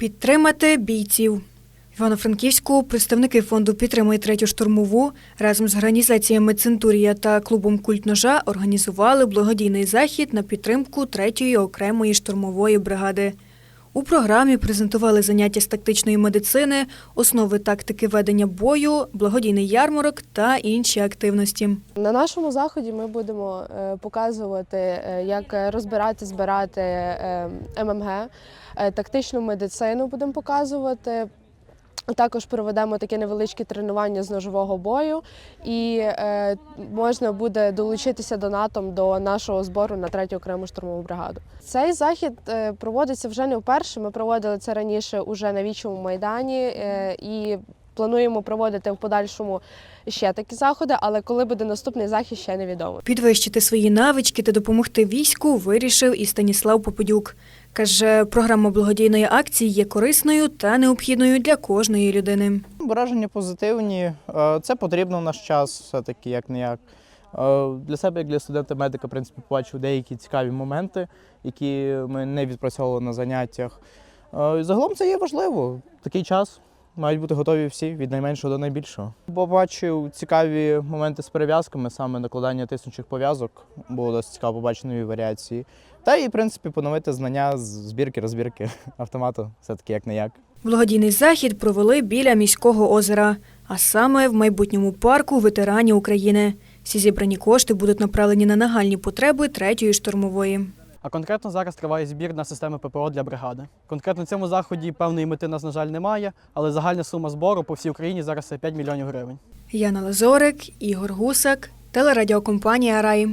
Підтримати бійців. Івано-Франківську представники фонду «Підтримай третю штурмову разом з організаціями Центурія та клубом Культ ножа організували благодійний захід на підтримку третьої окремої штурмової бригади. У програмі презентували заняття з тактичної медицини, основи тактики ведення бою, благодійний ярмарок та інші активності. На нашому заході ми будемо е, показувати, е, як розбирати, збирати е, ММГ, е, тактичну медицину будемо показувати. Також проведемо таке невеличке тренування з ножового бою, і е, можна буде долучитися донатом до нашого збору на третю окрему штурмову бригаду. Цей захід е, проводиться вже не вперше. Ми проводили це раніше уже на вічому майдані е, і плануємо проводити в подальшому ще такі заходи, але коли буде наступний захід, ще невідомо. Підвищити свої навички та допомогти війську вирішив і Станіслав Попадюк. Каже, програма благодійної акції є корисною та необхідною для кожної людини. Враження позитивні. Е, Це потрібно в наш час, все-таки як не як. Е, Для себе, як для студента-медика, в принципі, побачив деякі цікаві моменти, які ми не відпрацьовували на заняттях. Е, Загалом це є важливо. Такий час мають бути готові всі від найменшого до найбільшого. Побачив цікаві моменти з перев'язками, саме накладання тиснучих пов'язок. Було досить цікаво побачити нові варіації. Та і, в принципі, поновити знання з збірки, розбірки автомату, все-таки як не як. Благодійний захід провели біля міського озера, а саме в майбутньому парку ветеранів України. Всі зібрані кошти будуть направлені на нагальні потреби третьої штурмової. А конкретно зараз триває збір на системи ППО для бригади. Конкретно цьому заході певної мети нас, на жаль, немає, але загальна сума збору по всій Україні зараз це 5 мільйонів гривень. Яна Лазорик, Ігор Гусак, телерадіокомпанія Рай.